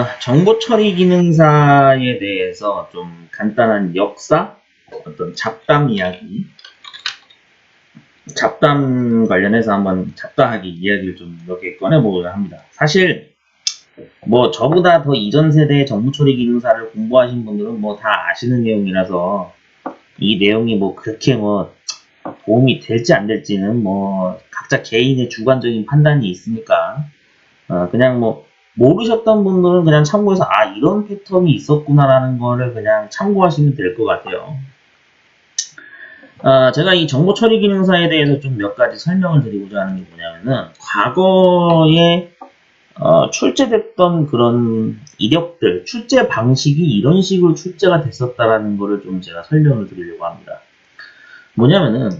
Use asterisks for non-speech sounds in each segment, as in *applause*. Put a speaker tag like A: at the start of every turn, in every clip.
A: 어, 정보 처리 기능사에 대해서 좀 간단한 역사, 어떤 잡담 이야기, 잡담 관련해서 한번 잡다하게 이야기를 좀몇개 꺼내보고자 합니다. 사실 뭐 저보다 더 이전 세대의 정보 처리 기능사를 공부하신 분들은 뭐 다 아시는 내용이라서 이 내용이 뭐 그렇게 뭐 도움이 될지 안 될지는 뭐 각자 개인의 주관적인 판단이 있으니까 어, 그냥 뭐 모르셨던 분들은 그냥 참고해서 아 이런 패턴이 있었구나라는 거를 그냥 참고하시면 될 것 같아요. 어, 제가 이 정보 처리 기능사에 대해서 좀 몇 가지 설명을 드리고자 하는 게 뭐냐면은 과거에 어, 출제됐던 그런 이력들, 출제 방식이 이런 식으로 출제가 됐었다라는 거를 좀 제가 설명을 드리려고 합니다. 뭐냐면은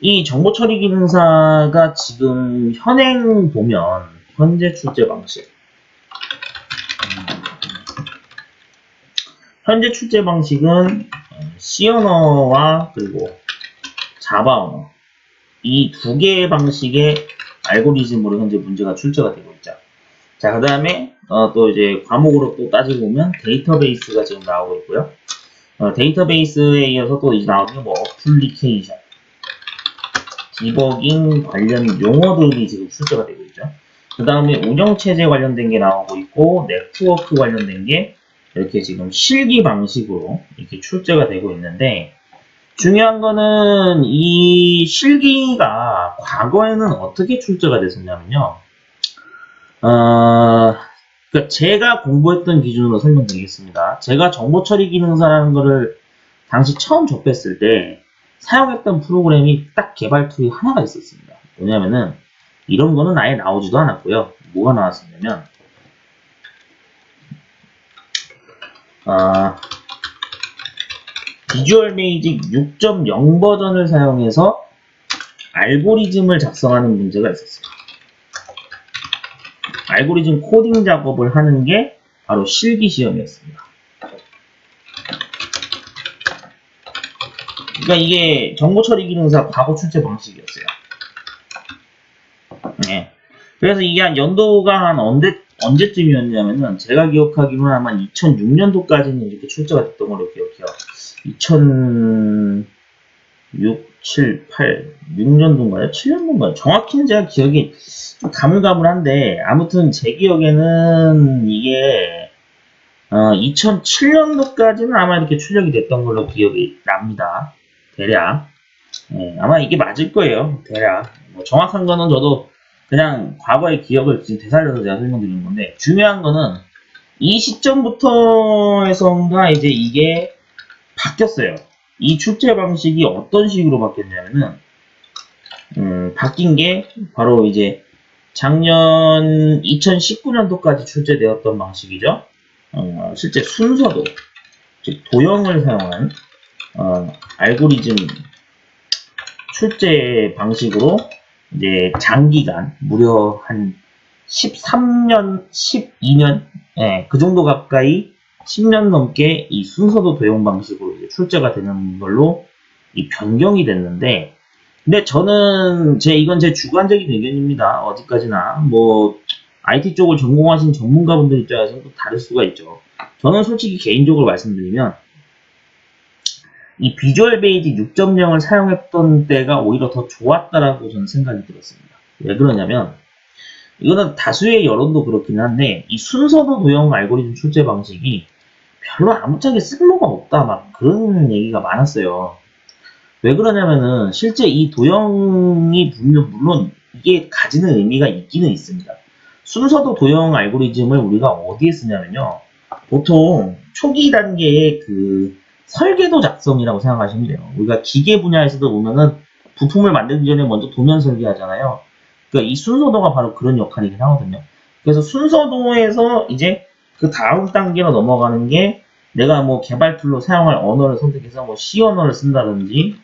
A: 이 정보 처리 기능사가 지금 현행 보면 현재 출제 방식 현재 출제 방식은 C 언어와 그리고 자바 언어 이 두 개의 방식의 알고리즘으로 현재 문제가 출제가 되고 있죠. 자, 그 다음에 또 이제 과목으로 또 따지고 보면 데이터베이스가 지금 나오고 있고요. 어, 데이터베이스에 이어서 또 이제 나오는 게뭐 어플리케이션, 디버깅 관련 용어들이 지금 출제가 되고 있죠. 그 다음에 운영체제 관련된 게 나오고 있고 네트워크 관련된 게 이렇게 지금 실기 방식으로 이렇게 출제가 되고 있는데 중요한 거는 이 실기가 과거에는 어떻게 출제가 됐었냐면요. 어, 그러니까 제가 공부했던 기준으로 설명드리겠습니다. 제가 정보 처리 기능사라는 거를 당시 처음 접했을 때 사용했던 프로그램이 딱 개발 툴이 하나가 있었습니다. 뭐냐면은 이런 거는 아예 나오지도 않았고요. 뭐가 나왔었냐면 아, 비주얼 베이직 6.0 버전을 사용해서 알고리즘을 작성하는 문제가 있었어요. 알고리즘 코딩 작업을 하는 게 바로 실기 시험이었습니다. 그러니까 이게 정보 처리 기능사 과거 출제 방식이었어요. 네. 그래서 이게 한 연도가 한 언제, 언제쯤이었냐면은 제가 기억하기로는 아마 2006년도까지는 이렇게 출제가 됐던 걸로 기억해요. 2006, 7, 8, 6년도인가요? 7년도인가요? 정확히는 제가 기억이 가물가물한데 아무튼 제 기억에는 이게 어, 2007년도까지는 아마 이렇게 출력이 됐던 걸로 기억이 납니다. 대략. 네, 아마 이게 맞을 거예요. 대략. 뭐 정확한 거는 저도 그냥 과거의 기억을 지금 되살려서 제가 설명드리는 건데 중요한 거는 이 시점부터 해서인가 이제 이게 바뀌었어요. 이 출제 방식이 어떤 식으로 바뀌었냐면은 음, 바뀐 게 바로 이제 작년 2019년도까지 출제되었던 방식이죠. 어, 실제 순서도 즉 도형을 사용한 어, 알고리즘 출제 방식으로 이제 장기간 무려 한 13년, 12년, 예, 그 정도 가까이 10년 넘게 이 순서도 도형 방식으로 출제가 되는 걸로 이 변경이 됐는데, 근데 저는 제 이건 제 주관적인 의견입니다. 어디까지나 뭐 IT 쪽을 전공하신 전문가분들 입장에서는 또 다를 수가 있죠. 저는 솔직히 개인적으로 말씀드리면 이 비주얼 베이직 6.0을 사용했던 때가 오히려 더 좋았다라고 저는 생각이 들었습니다. 왜 그러냐면 이거는 다수의 여론도 그렇긴 한데 이 순서도 도형 알고리즘 출제 방식이 별로 아무짝에 쓸모가 없다 막 그런 얘기가 많았어요. 왜 그러냐면은 실제 이 도형이 물론, 물론 이게 가지는 의미가 있기는 있습니다. 순서도 도형 알고리즘을 우리가 어디에 쓰냐면요. 보통 초기 단계의 그 설계도 작성이라고 생각하시면 돼요. 우리가 기계 분야에서도 보면은 부품을 만들기 전에 먼저 도면 설계하잖아요. 그러니까 이 순서도가 바로 그런 역할이긴 하거든요. 그래서 순서도에서 이제 그 다음 단계로 넘어가는 게 내가 뭐 개발 툴로 사용할 언어를 선택해서 뭐 C 언어를 쓴다든지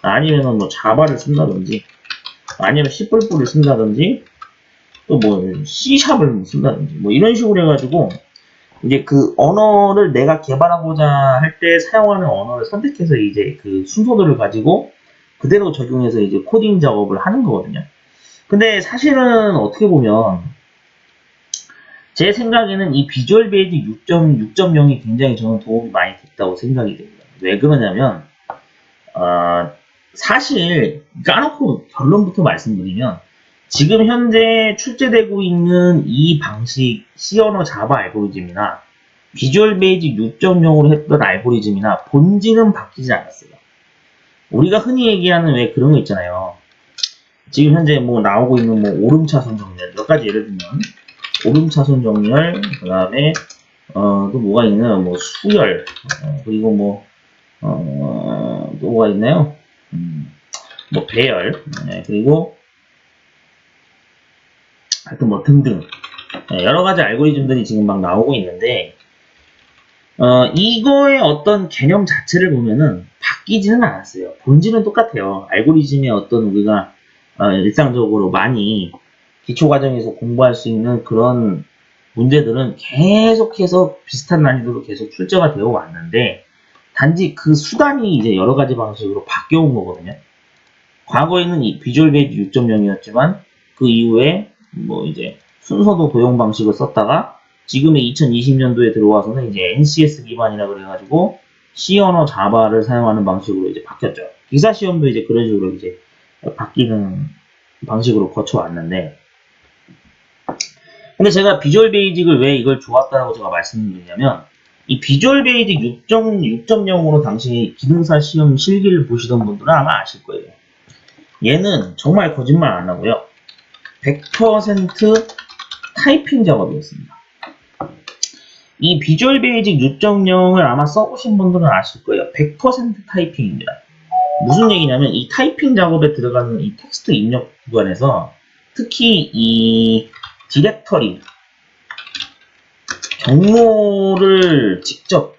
A: 아니면은 뭐 자바를 쓴다든지 아니면 C++를 쓴다든지 또 뭐 C샵을 쓴다든지 뭐 이런 식으로 해가지고 이제 그 언어를 내가 개발하고자 할 때 사용하는 언어를 선택해서 이제 그 순서도를 가지고 그대로 적용해서 이제 코딩 작업을 하는 거거든요. 근데 사실은 어떻게 보면 제 생각에는 이 비주얼 베이지 6.6.0이 굉장히 저는 도움이 많이 됐다고 생각이 됩니다. 왜 그러냐면, 어, 사실 까놓고 결론부터 말씀드리면 지금 현재 출제되고 있는 이 방식 C 언어 자바 알고리즘이나 비주얼 베이지 6.0으로 했던 알고리즘이나 본질은 바뀌지 않았어요. 우리가 흔히 얘기하는 왜 그런 거 있잖아요. 지금 현재 뭐 나오고 있는 뭐 오름차순 정렬 몇 가지 예를 들면 오름차순 정렬 그 다음에 어 또 뭐가 있나요? 뭐 수열 어, 그리고 뭐 어, 또 뭐가 있나요? 음, 뭐 배열 네, 그리고 하여튼 뭐 등등 네, 여러 가지 알고리즘들이 지금 막 나오고 있는데 어, 이거의 어떤 개념 자체를 보면은 바뀌지는 않았어요. 본질은 똑같아요. 알고리즘의 어떤 우리가 어, 일상적으로 많이 기초 과정에서 공부할 수 있는 그런 문제들은 계속해서 비슷한 난이도로 계속 출제가 되어 왔는데 단지 그 수단이 이제 여러 가지 방식으로 바뀌어 온 거거든요. 과거에는 이 비주얼 베이지 6.0이었지만 그 이후에 뭐 이제 순서도 도용 방식을 썼다가 지금의 2020년도에 들어와서는 이제 NCS 기반이라 그래가지고 C 언어 자바를 사용하는 방식으로 이제 바뀌었죠. 기사 시험도 이제 그런 식으로 이제 바뀌는 방식으로 거쳐왔는데 근데 제가 비주얼 베이직을 왜 이걸 좋았다고 제가 말씀드리냐면 이 비주얼 베이직 6.6.0으로 당시 기능사 시험 실기를 보시던 분들은 아마 아실 거예요. 얘는 정말 거짓말 안 하고요. 100% 타이핑 작업이었습니다. 이 비주얼 베이직 6.0을 아마 써보신 분들은 아실 거예요. 100% 타이핑입니다. 무슨 얘기냐면 이 타이핑 작업에 들어가는 이 텍스트 입력 구간에서 특히 이 디렉터리 경로를 직접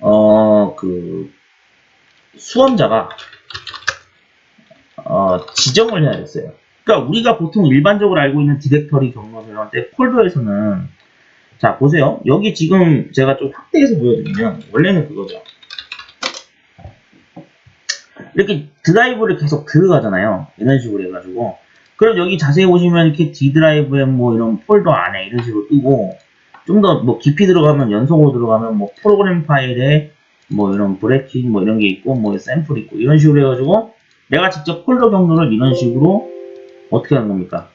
A: 어 그 수험자가 어 지정을 해야 됐어요. 그러니까 우리가 보통 일반적으로 알고 있는 디렉터리 경로를 할때 폴더에서는 자 보세요. 여기 지금 제가 좀 확대해서 보여드리면 원래는 그거죠. 이렇게 드라이브를 계속 들어가잖아요. 이런 식으로 해가지고 그럼 여기 자세히 보시면 이렇게 D 드라이브에 뭐 이런 폴더 안에 이런 식으로 뜨고 좀 더 뭐 깊이 들어가면 연속으로 들어가면 뭐 프로그램 파일에 뭐 이런 브레킷 뭐 이런 게 있고 뭐 샘플 있고 이런 식으로 해가지고 내가 직접 폴더 경로를 이런 식으로 어떻게 하는 겁니까?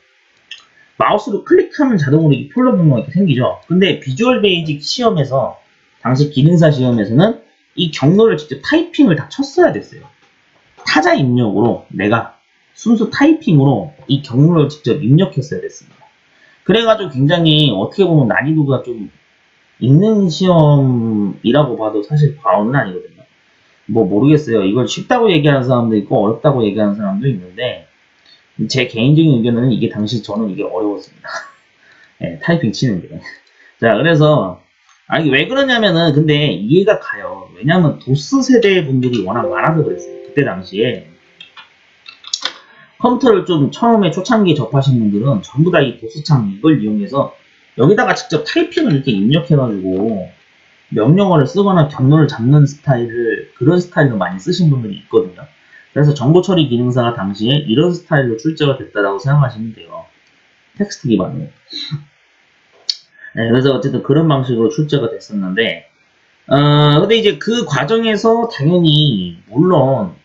A: 마우스로 클릭하면 자동으로 이 폴더 경로가 이렇게 생기죠. 근데 비주얼 베이직 시험에서 당시 기능사 시험에서는 이 경로를 직접 타이핑을 다 쳤어야 됐어요. 타자 입력으로 내가 순수 타이핑으로 이 경로를 직접 입력했어야 됐습니다. 그래가지고 굉장히 어떻게 보면 난이도가 좀 있는 시험이라고 봐도 사실 과언은 아니거든요. 뭐 모르겠어요. 이걸 쉽다고 얘기하는 사람도 있고 어렵다고 얘기하는 사람도 있는데 제 개인적인 의견은 이게 당시 저는 이게 어려웠습니다. 네, *laughs* 타이핑 치는 게. 자, 그래서 아니 왜 그러냐면은 근데 이해가 가요. 왜냐면 도스 세대 분들이 워낙 많아서 그랬어요. 그때 당시에 컴퓨터를 좀 처음에 초창기에 접하신 분들은 전부 다 이 도스창 이걸 이용해서 여기다가 직접 타이핑을 이렇게 입력해가지고 명령어를 쓰거나 경로를 잡는 스타일을 그런 스타일로 많이 쓰신 분들이 있거든요. 그래서 정보 처리 기능사가 당시에 이런 스타일로 출제가 됐다라고 생각하시면 돼요. 텍스트 기반으로. *laughs* 네, 그래서 어쨌든 그런 방식으로 출제가 됐었는데, 어, 근데 이제 그 과정에서 당연히, 물론,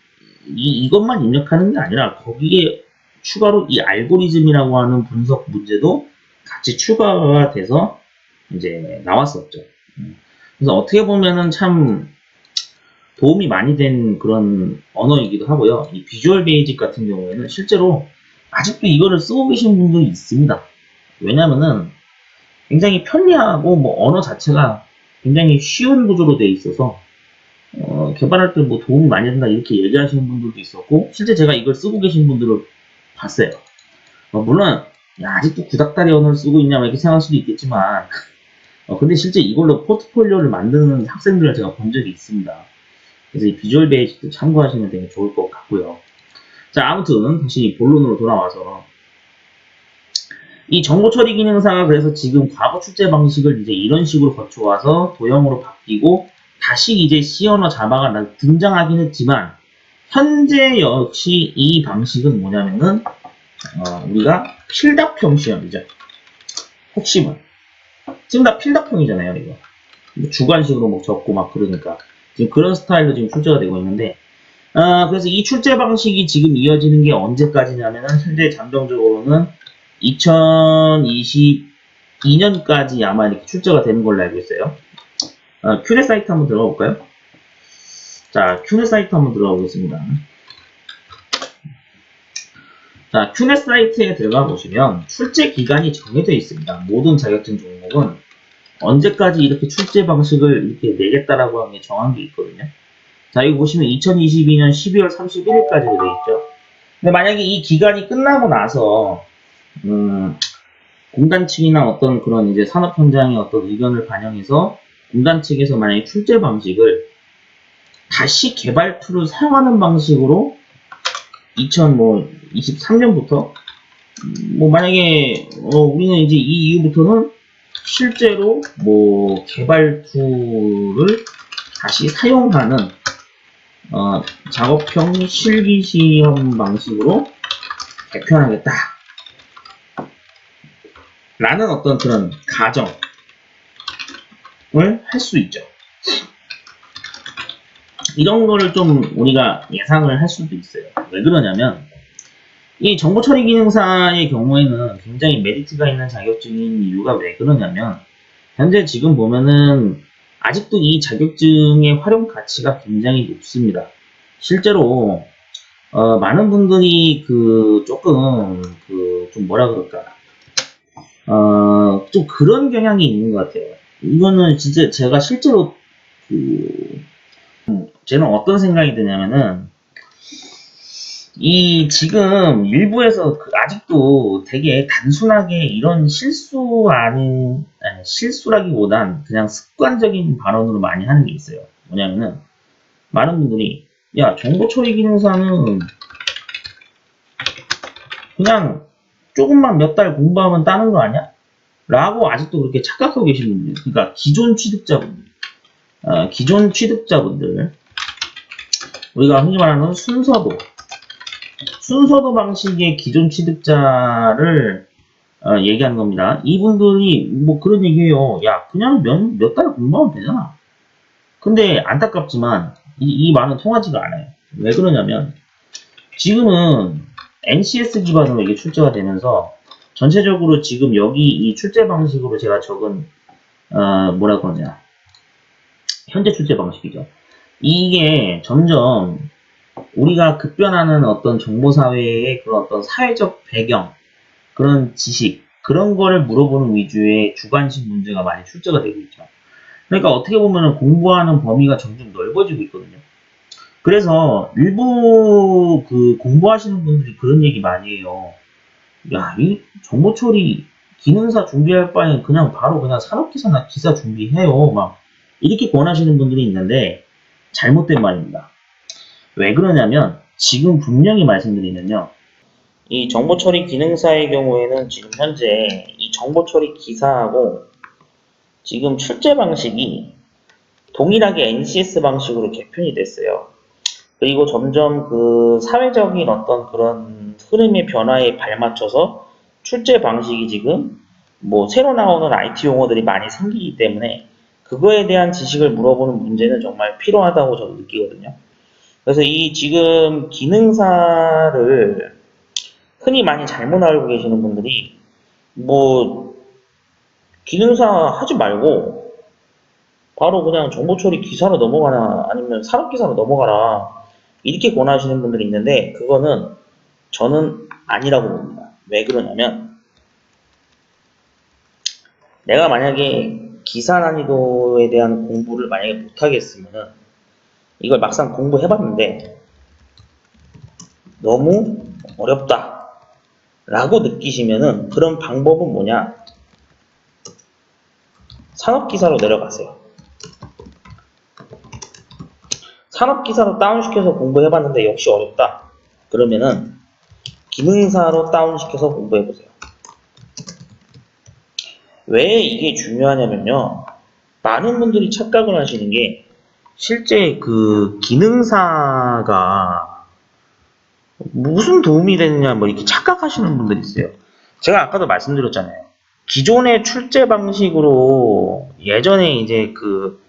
A: 이, 이것만 입력하는 게 아니라 거기에 추가로 이 알고리즘이라고 하는 분석 문제도 같이 추가가 돼서 이제 나왔었죠. 음. 그래서 어떻게 보면은 참 도움이 많이 된 그런 언어이기도 하고요. 이 비주얼 베이직 같은 경우에는 실제로 아직도 이거를 쓰고 계신 분들이 있습니다. 왜냐면은 굉장히 편리하고 뭐 언어 자체가 굉장히 쉬운 구조로 되어 있어서 어, 개발할 때 뭐 도움이 많이 된다 이렇게 얘기하시는 분들도 있었고 실제 제가 이걸 쓰고 계신 분들을 봤어요. 어, 물론 야, 아직도 구닥다리 언어를 쓰고 있냐 이렇게 생각할 수도 있겠지만 어, 근데 실제 이걸로 포트폴리오를 만드는 학생들을 제가 본 적이 있습니다. 그래서 이 비주얼 베이직도 참고하시면 되게 좋을 것 같고요. 자 아무튼 다시 본론으로 돌아와서 이 정보 처리 기능사가 그래서 지금 과거 출제 방식을 이제 이런 식으로 거쳐와서 도형으로 바뀌고 다시 이제 C 언어 자바가 등장하긴 했지만 현재 역시 이 방식은 뭐냐면은 어, 우리가 필답형 시험이죠. 핵심은. 지금 다 필답형이잖아요, 이거. 뭐 주관식으로 뭐 적고 막 그러니까. 지금 그런 스타일로 지금 출제가 되고 있는데, 아, 그래서 이 출제 방식이 지금 이어지는 게 언제까지냐면은, 현재 잠정적으로는 2022년까지 아마 이렇게 출제가 되는 걸로 알고 있어요. 아, 큐레 사이트 한번 들어가 볼까요? 자, 큐넷 사이트 한번 들어가 보겠습니다. 자, 큐넷 사이트에 들어가 보시면 출제 기간이 정해져 있습니다. 모든 자격증 종목은 언제까지 이렇게 출제 방식을 이렇게 내겠다라고 하는 게 정한 게 있거든요. 자, 여기 보시면 2022년 12월 31일까지로 되어 있죠. 근데 만약에 이 기간이 끝나고 나서 음, 공단 측이나 어떤 그런 이제 산업 현장의 어떤 의견을 반영해서 공단 측에서 만약에 출제 방식을 다시 개발 툴을 사용하는 방식으로 2023년부터 뭐 만약에 어, 우리는 이제 이 이후부터는 실제로 뭐 개발 툴을 다시 사용하는 어, 작업형 실기 시험 방식으로 개편하겠다. 라는 어떤 그런 가정을 할 수 있죠. 이런 거를 좀 우리가 예상을 할 수도 있어요. 왜 그러냐면, 이 정보 처리 기능사의 경우에는 굉장히 메리트가 있는 자격증인 이유가 왜 그러냐면, 현재 지금 보면은 아직도 이 자격증의 활용 가치가 굉장히 높습니다. 실제로, 어, 많은 분들이 그 조금 그 좀 뭐라 그럴까, 어, 좀 그런 경향이 있는 것 같아요. 이거는 진짜 제가 실제로 그 저는 어떤 생각이 드냐면은 이 지금 일부에서 그 아직도 되게 단순하게 이런 실수 아닌 실수라기보단 그냥 습관적인 발언으로 많이 하는 게 있어요. 뭐냐면은 많은 분들이 야 정보 처리 기능사는 그냥 조금만 몇 달 공부하면 따는 거 아니야? 라고 아직도 그렇게 착각하고 계신 분들 그러니까 기존 취득자분들 어, 기존 취득자분들 우리가 흔히 말하는 순서도 순서도 방식의 기존 취득자를 어, 얘기하는 겁니다. 이분들이 뭐 그런 얘기해요. 야 그냥 몇달 공부하면 되잖아. 근데 안타깝지만 이, 이 말은 통하지가 않아요. 왜 그러냐면 지금은 NCS 기반으로 이게 출제가 되면서 전체적으로 지금 여기 이 출제 방식으로 제가 적은 어, 뭐라 그러냐 현재 출제 방식이죠. 이게 점점 우리가 급변하는 어떤 정보사회의 그런 어떤 사회적 배경, 그런 지식, 그런 거를 물어보는 위주의 주관식 문제가 많이 출제가 되고 있죠. 그러니까 어떻게 보면 공부하는 범위가 점점 넓어지고 있거든요. 그래서 일부 그 공부하시는 분들이 그런 얘기 많이 해요. 야, 이 정보 처리 기능사 준비할 바에 그냥 바로 그냥 산업기사나 기사 준비해요. 막 이렇게 권하시는 분들이 있는데 잘못된 말입니다. 왜 그러냐면 지금 분명히 말씀드리면요. 이 정보 처리 기능사의 경우에는 지금 현재 이 정보 처리 기사하고 지금 출제 방식이 동일하게 NCS 방식으로 개편이 됐어요. 그리고 점점 그 사회적인 어떤 그런 흐름의 변화에 발맞춰서 출제 방식이 지금 뭐 새로 나오는 IT 용어들이 많이 생기기 때문에 그거에 대한 지식을 물어보는 문제는 정말 필요하다고 저는 느끼거든요. 그래서 이 지금 기능사를 흔히 많이 잘못 알고 계시는 분들이 뭐 기능사 하지 말고 바로 그냥 정보 처리 기사로 넘어가나 아니면 산업 기사로 넘어가라 이렇게 권하시는 분들이 있는데 그거는 저는 아니라고 봅니다. 왜 그러냐면 내가 만약에 기사 난이도에 대한 공부를 만약에 못하겠으면 이걸 막상 공부해봤는데 너무 어렵다 라고 느끼시면은 그런 방법은 뭐냐? 산업기사로 내려가세요. 산업기사로 다운시켜서 공부해봤는데 역시 어렵다. 그러면은 기능사로 다운시켜서 공부해보세요. 왜 이게 중요하냐면요. 많은 분들이 착각을 하시는 게 실제 그 기능사가 무슨 도움이 되느냐 뭐 이렇게 착각하시는 분들이 있어요. 제가 아까도 말씀드렸잖아요. 기존의 출제 방식으로 예전에 이제 그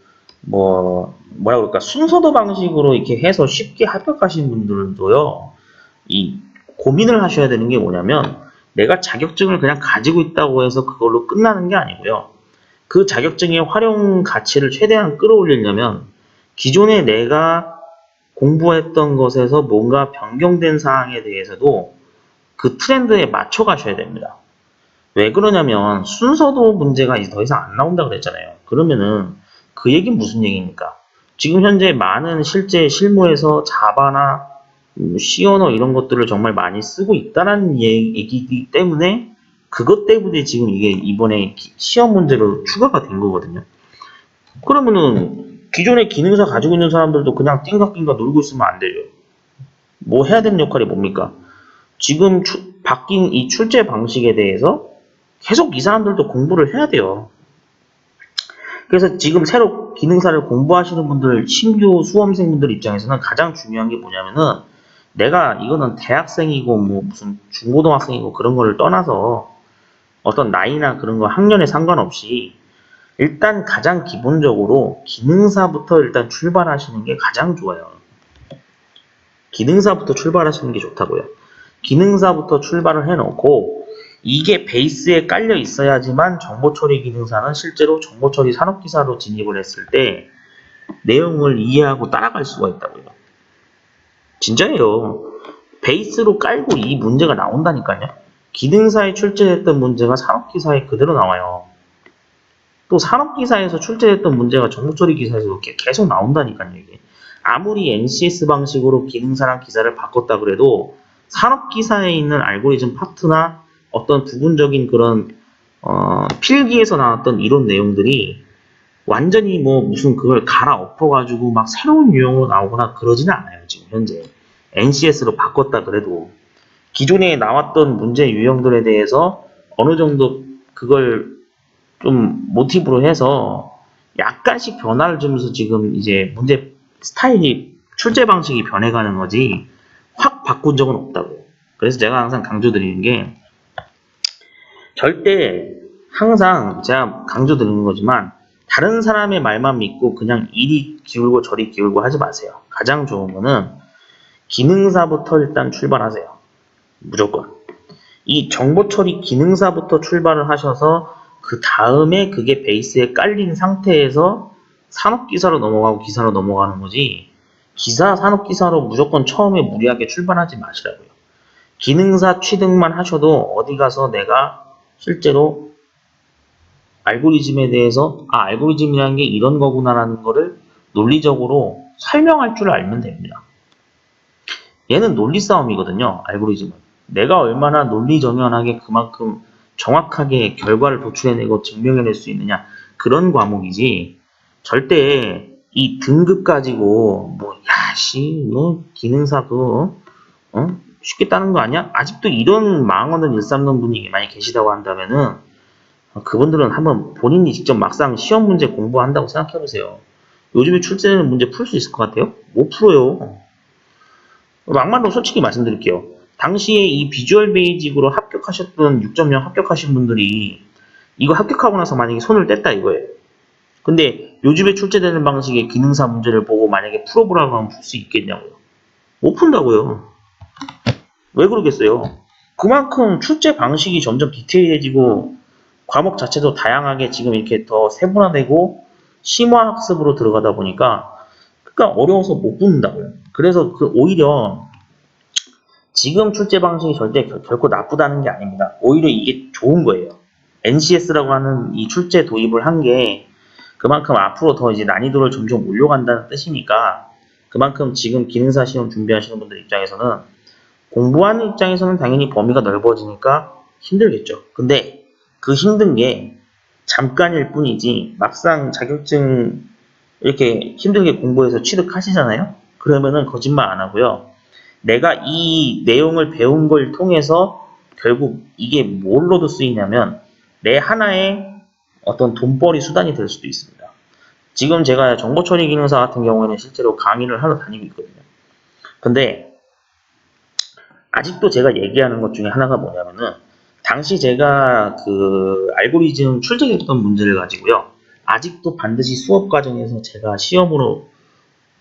A: 뭐 뭐라 그럴까 순서도 방식으로 이렇게 해서 쉽게 합격하신 분들도요 이 고민을 하셔야 되는 게 뭐냐면 내가 자격증을 그냥 가지고 있다고 해서 그걸로 끝나는 게 아니고요 그 자격증의 활용 가치를 최대한 끌어올리려면 기존에 내가 공부했던 것에서 뭔가 변경된 사항에 대해서도 그 트렌드에 맞춰 가셔야 됩니다. 왜 그러냐면 순서도 문제가 이제 더 이상 안 나온다 그랬잖아요. 그러면은 그 얘기는 무슨 얘기입니까? 지금 현재 많은 실제 실무에서 자바나 음, 언어 이런 것들을 정말 많이 쓰고 있다는 얘기이기 때문에 그것 때문에 지금 이게 이번에 기- 시험 문제로 추가가 된 거거든요. 그러면은 기존의 기능사 가지고 있는 사람들도 그냥 띵가띵가 놀고 있으면 안 되죠. 뭐 해야 되는 역할이 뭡니까? 지금 추- 바뀐 이 출제 방식에 대해서 계속 이 사람들도 공부를 해야 돼요. 그래서 지금 새로 기능사를 공부하시는 분들, 신규 수험생분들 입장에서는 가장 중요한 게 뭐냐면은 내가 이거는 대학생이고 뭐 무슨 중고등학생이고 그런 거를 떠나서 어떤 나이나 그런 거 학년에 상관없이 일단 가장 기본적으로 기능사부터 일단 출발하시는 게 가장 좋아요. 기능사부터 출발하시는 게 좋다고요. 기능사부터 출발을 해놓고 이게 베이스에 깔려 있어야지만 정보처리 기능사는 실제로 정보처리 산업기사로 진입을 했을 때 내용을 이해하고 따라갈 수가 있다고요. 진짜예요. 베이스로 깔고 이 문제가 나온다니까요. 기능사에 출제됐던 문제가 산업기사에 그대로 나와요. 또 산업기사에서 출제됐던 문제가 정보처리 기사에서 계속 나온다니까요. 이게. 아무리 NCS 방식으로 기능사랑 기사를 바꿨다 그래도 산업기사에 있는 알고리즘 파트나 어떤 부분적인 그런 어, 필기에서 나왔던 이론 내용들이 완전히 뭐 무슨 그걸 갈아엎어가지고 막 새로운 유형으로 나오거나 그러지는 않아요. 지금 현재 NCS로 바꿨다 그래도 기존에 나왔던 문제 유형들에 대해서 어느 정도 그걸 좀 모티브로 해서 약간씩 변화를 주면서 지금 이제 문제 스타일이 출제 방식이 변해가는 거지 확 바꾼 적은 없다고. 그래서 제가 항상 강조드리는 게 절대 항상 제가 강조드리는 거지만 다른 사람의 말만 믿고 그냥 이리 기울고 저리 기울고 하지 마세요. 가장 좋은 거는 기능사부터 일단 출발하세요. 무조건. 이 정보 처리 기능사부터 출발을 하셔서 그 다음에 그게 베이스에 깔린 상태에서 산업기사로 넘어가고 기사로 넘어가는 거지 기사 산업기사로 무조건 처음에 무리하게 출발하지 마시라고요. 기능사 취득만 하셔도 어디 가서 내가 실제로 알고리즘에 대해서 아 알고리즘이라는 게 이런 거구나라는 거를 논리적으로 설명할 줄 알면 됩니다. 얘는 논리 싸움이거든요. 알고리즘은. 내가 얼마나 논리 정연하게 그만큼 정확하게 결과를 도출해내고 증명해낼 수 있느냐 그런 과목이지 절대 이 등급 가지고 뭐 야씨 뭐 기능사 그거 어? 쉽게 따는 거 아니야? 아직도 이런 망언을 일삼는 분이 많이 계시다고 한다면은 어, 그분들은 한번 본인이 직접 막상 시험 문제 공부한다고 생각해 보세요. 요즘에 출제되는 문제 풀 수 있을 것 같아요? 못 풀어요. 막말로 솔직히 말씀드릴게요. 당시에 이 비주얼 베이직으로 합격하셨던 6.0 합격하신 분들이 이거 합격하고 나서 만약에 손을 뗐다 이거예요. 근데 요즘에 출제되는 방식의 기능사 문제를 보고 만약에 풀어보라고 하면 풀 수 있겠냐고요. 못 푼다고요. 왜 그러겠어요? 그만큼 출제 방식이 점점 디테일해지고 과목 자체도 다양하게 지금 이렇게 더 세분화되고 심화 학습으로 들어가다 보니까 그러니까 어려워서 못 붙는다고요. 그래서 그 오히려 지금 출제 방식이 절대 결- 결코 나쁘다는 게 아닙니다. 오히려 이게 좋은 거예요. NCS라고 하는 이 출제 도입을 한 게 그만큼 앞으로 더 이제 난이도를 점점 올려간다는 뜻이니까 그만큼 지금 기능사 시험 준비하시는 분들 입장에서는 공부하는 입장에서는 당연히 범위가 넓어지니까 힘들겠죠. 근데 그 힘든 게 잠깐일 뿐이지 막상 자격증 이렇게 힘들게 공부해서 취득하시잖아요. 그러면은 거짓말 안 하고요. 내가 이 내용을 배운 걸 통해서 결국 이게 뭘로도 쓰이냐면 내 하나의 어떤 돈벌이 수단이 될 수도 있습니다. 지금 제가 정보 처리 기능사 같은 경우에는 실제로 강의를 하러 다니고 있거든요. 근데 아직도 제가 얘기하는 것 중에 하나가 뭐냐면은 당시 제가 그 알고리즘 출제했던 문제를 가지고요. 아직도 반드시 수업 과정에서 제가 시험으로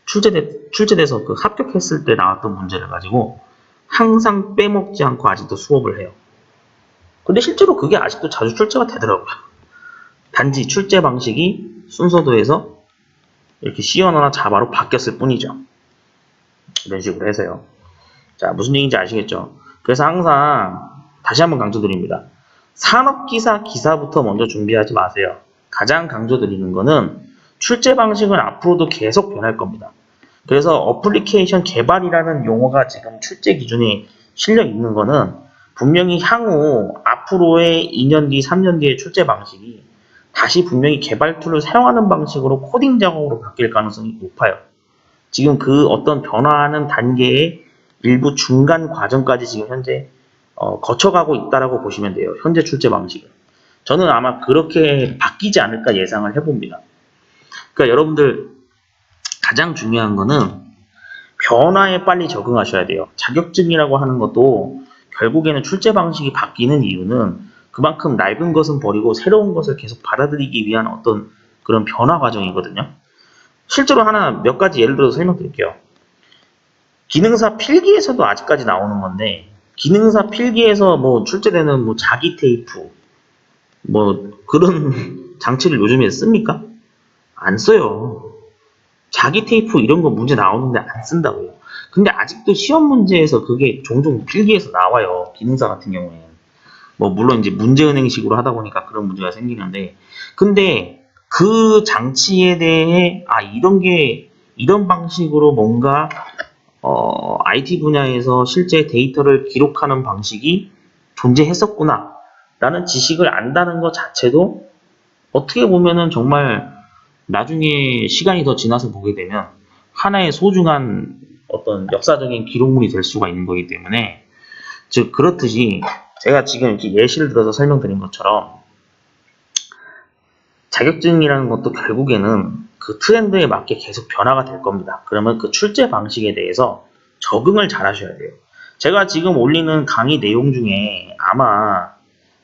A: 출제돼, 출제돼서 그 합격했을 때 나왔던 문제를 가지고 항상 빼먹지 않고 아직도 수업을 해요. 근데 실제로 그게 아직도 자주 출제가 되더라고요. 단지 출제 방식이 순서도에서 이렇게 C언어나 자바로 바뀌었을 뿐이죠. 이런 식으로 해서요. 자, 무슨 얘기인지 아시겠죠? 그래서 항상 다시 한번 강조드립니다. 산업기사 기사부터 먼저 준비하지 마세요. 가장 강조드리는 거는 출제 방식은 앞으로도 계속 변할 겁니다. 그래서 어플리케이션 개발이라는 용어가 지금 출제 기준에 실려 있는 거는 분명히 향후 앞으로의 2년 뒤, 3년 뒤의 출제 방식이 다시 분명히 개발 툴을 사용하는 방식으로 코딩 작업으로 바뀔 가능성이 높아요. 지금 그 어떤 변화하는 단계의 일부 중간 과정까지 지금 현재 어, 거쳐가고 있다라고 보시면 돼요. 현재 출제 방식은. 저는 아마 그렇게 바뀌지 않을까 예상을 해봅니다. 그러니까 여러분들 가장 중요한 거는 변화에 빨리 적응하셔야 돼요. 자격증이라고 하는 것도 결국에는 출제 방식이 바뀌는 이유는 그만큼 낡은 것은 버리고 새로운 것을 계속 받아들이기 위한 어떤 그런 변화 과정이거든요. 실제로 하나 몇 가지 예를 들어서 설명드릴게요. 기능사 필기에서도 아직까지 나오는 건데 기능사 필기에서 뭐 출제되는 뭐 자기 테이프 뭐 그런 *laughs* 장치를 요즘에 씁니까? 안 써요. 자기 테이프 이런 거 문제 나오는데 안 쓴다고요. 근데 아직도 시험 문제에서 그게 종종 필기에서 나와요. 기능사 같은 경우에는. 뭐 물론 이제 문제은행식으로 하다 보니까 그런 문제가 생기는데 근데 그 장치에 대해 아 이런 게 이런 방식으로 뭔가 어, IT 분야에서 실제 데이터를 기록하는 방식이 존재했었구나 라는 지식을 안다는 것 자체도 어떻게 보면은 정말 나중에 시간이 더 지나서 보게 되면 하나의 소중한 어떤 역사적인 기록물이 될 수가 있는 거기 때문에 즉 그렇듯이 제가 지금 이렇게 예시를 들어서 설명드린 것처럼 자격증이라는 것도 결국에는 그 트렌드에 맞게 계속 변화가 될 겁니다. 그러면 그 출제 방식에 대해서 적응을 잘 하셔야 돼요. 제가 지금 올리는 강의 내용 중에 아마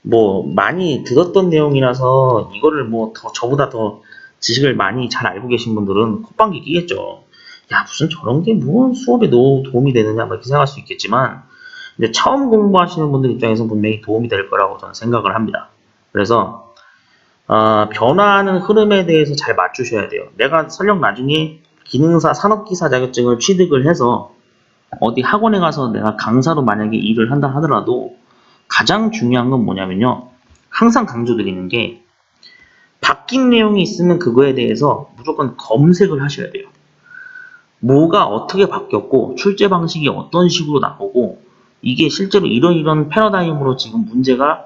A: 뭐 많이 들었던 내용이라서 이거를 뭐 더 저보다 더 지식을 많이 잘 알고 계신 분들은 콧방귀 끼겠죠. 야 무슨 저런 게 뭐 수업에 도, 도움이 되느냐 뭐 이렇게 생각할 수 있겠지만 이제 처음 공부하시는 분들 입장에서 분명히 도움이 될 거라고 저는 생각을 합니다. 그래서 어, 변화하는 흐름에 대해서 잘 맞추셔야 돼요. 내가 설령 나중에 기능사 산업기사 자격증을 취득을 해서 어디 학원에 가서 내가 강사로 만약에 일을 한다 하더라도 가장 중요한 건 뭐냐면요. 항상 강조드리는 게 바뀐 내용이 있으면 그거에 대해서 무조건 검색을 하셔야 돼요. 뭐가 어떻게 바뀌었고 출제 방식이 어떤 식으로 나오고 이게 실제로 이런 이런 패러다임으로 지금 문제가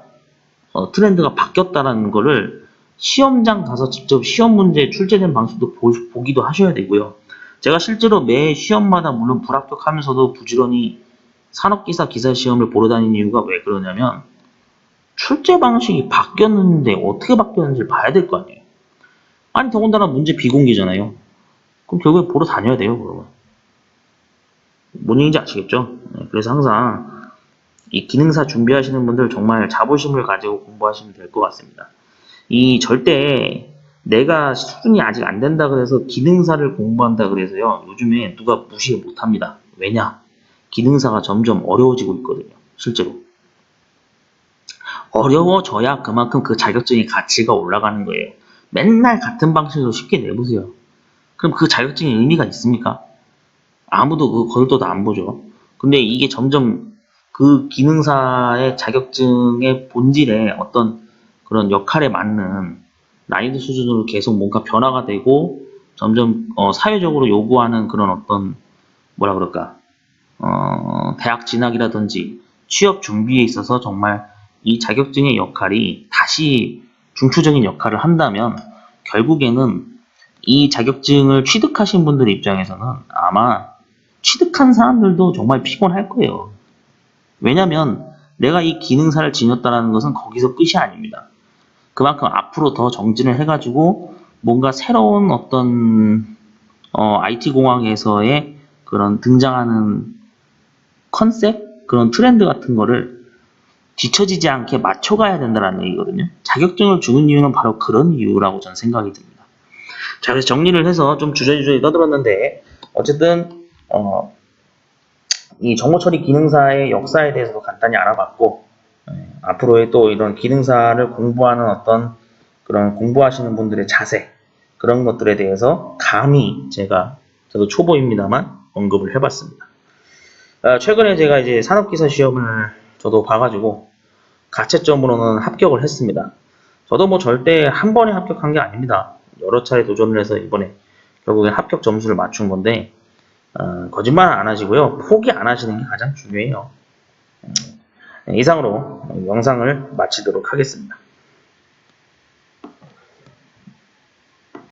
A: 어, 트렌드가 바뀌었다라는 거를 시험장 가서 직접 시험 문제 출제된 방식도 보, 보기도 하셔야 되고요. 제가 실제로 매 시험마다 물론 불합격하면서도 부지런히 산업기사 기사 시험을 보러 다니는 이유가 왜 그러냐면 출제 방식이 바뀌었는데 어떻게 바뀌었는지 봐야 될 거 아니에요. 아니 더군다나 문제 비공개잖아요. 그럼 결국에 보러 다녀야 돼요, 그러면. 뭔 얘기인지 아시겠죠? 네, 그래서 항상 이 기능사 준비하시는 분들 정말 자부심을 가지고 공부하시면 될 것 같습니다. 이 절대 내가 수준이 아직 안 된다 그래서 기능사를 공부한다 그래서요. 요즘에 누가 무시 못합니다. 왜냐? 기능사가 점점 어려워지고 있거든요. 실제로. 어려워져야 그만큼 그 자격증의 가치가 올라가는 거예요. 맨날 같은 방식으로 쉽게 내보세요. 그럼 그 자격증의 의미가 있습니까? 아무도 그 거들떠도 안 보죠. 근데 이게 점점 그 기능사의 자격증의 본질에 어떤 그런 역할에 맞는 난이도 수준으로 계속 뭔가 변화가 되고 점점 어, 사회적으로 요구하는 그런 어떤 뭐라 그럴까 어, 대학 진학이라든지 취업 준비에 있어서 정말 이 자격증의 역할이 다시 중추적인 역할을 한다면 결국에는 이 자격증을 취득하신 분들 입장에서는 아마 취득한 사람들도 정말 피곤할 거예요. 왜냐면 내가 이 기능사를 지녔다는 것은 거기서 끝이 아닙니다. 그만큼 앞으로 더 정진을 해가지고 뭔가 새로운 어떤 어, IT 공학에서의 그런 등장하는 컨셉 그런 트렌드 같은 거를 뒤처지지 않게 맞춰가야 된다는 얘기거든요. 자격증을 주는 이유는 바로 그런 이유라고 저는 생각이 듭니다. 자, 그래서 정리를 해서 좀 주저주저 떠들었는데, 어쨌든, 어, 이 정보 처리 기능사의 역사에 대해서도 간단히 알아봤고, 예, 앞으로의 또 이런 기능사를 공부하는 어떤 그런 공부하시는 분들의 자세, 그런 것들에 대해서 감히 제가, 저도 초보입니다만, 언급을 해봤습니다. 아, 최근에 제가 이제 산업기사 시험을 저도 봐가지고, 가채점으로는 합격을 했습니다. 저도 뭐 절대 한 번에 합격한 게 아닙니다. 여러 차례 도전을 해서 이번에 결국에 합격 점수를 맞춘 건데, 어, 거짓말 안 하시고요. 포기 안 하시는 게 가장 중요해요. 음, 이상으로 영상을 마치도록 하겠습니다.